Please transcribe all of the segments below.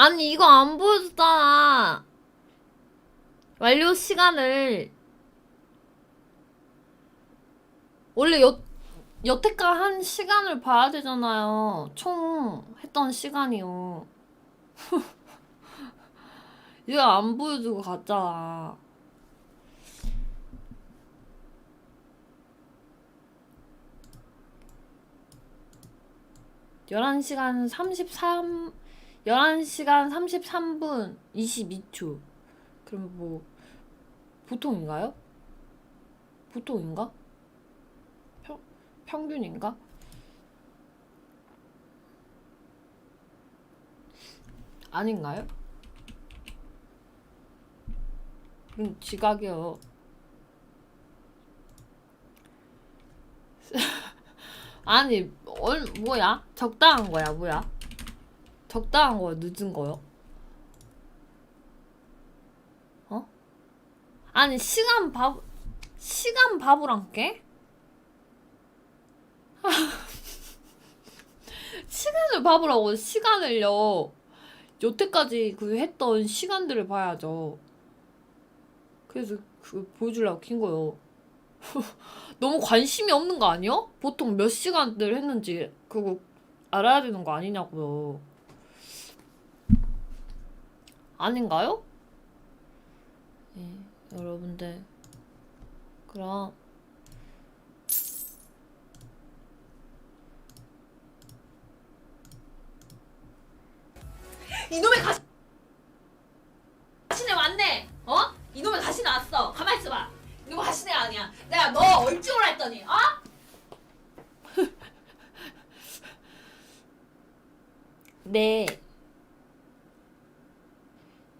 아니 이거 안 보여줬잖아. 완료 시간을 원래 여 여태껏 한 시간을 봐야 되잖아요. 총 했던 시간이요. 이거 안 보여주고 갔잖아. 열한 시간 삼십삼 열한 시간 삼십삼 분 이십이 초 그럼 뭐 보통인가요? 보통인가? 평 평균인가? 아닌가요? 그럼 지각이요. 아니, 얼, 뭐야? 적당한 거야, 뭐야? 적당한 거야, 늦은 거요? 어? 아니, 시간 바, 시간 바보란게? 시간을 바보라고, 시간을요. 여태까지 그 했던 시간들을 봐야죠. 그래서 그 보여주려고 킨 거요. 너무 관심이 없는 거 아니야? 보통 몇 시간들 했는지 그거 알아야 되는 거 아니냐고요. 아닌가요? 네, 여러분들. 그럼 이놈의 가시 가시네 왔네. 어? 이놈의 가시 나왔어. 가만 있어봐. 이놈의 가시네 아니야. 내가 너 얼죽을 했더니 어? 네.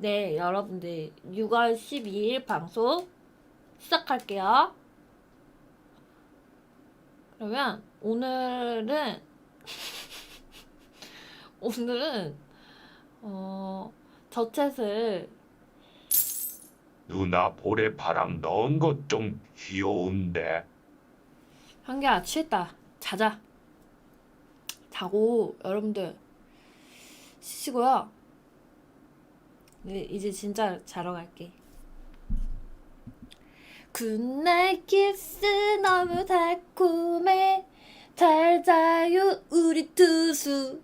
네, 여러분들 6월 12일 방송 시작할게요. 그러면 오늘은 오늘은 어, 저 챗을 누나 볼에 바람 넣은 것 좀 귀여운데 한개야 취했다. 자자. 자고 여러분들 쉬시고요. 이제, 이제 진짜 자러 갈게. 굿나잇 키스 너무 달콤해 잘 자요 우리 투수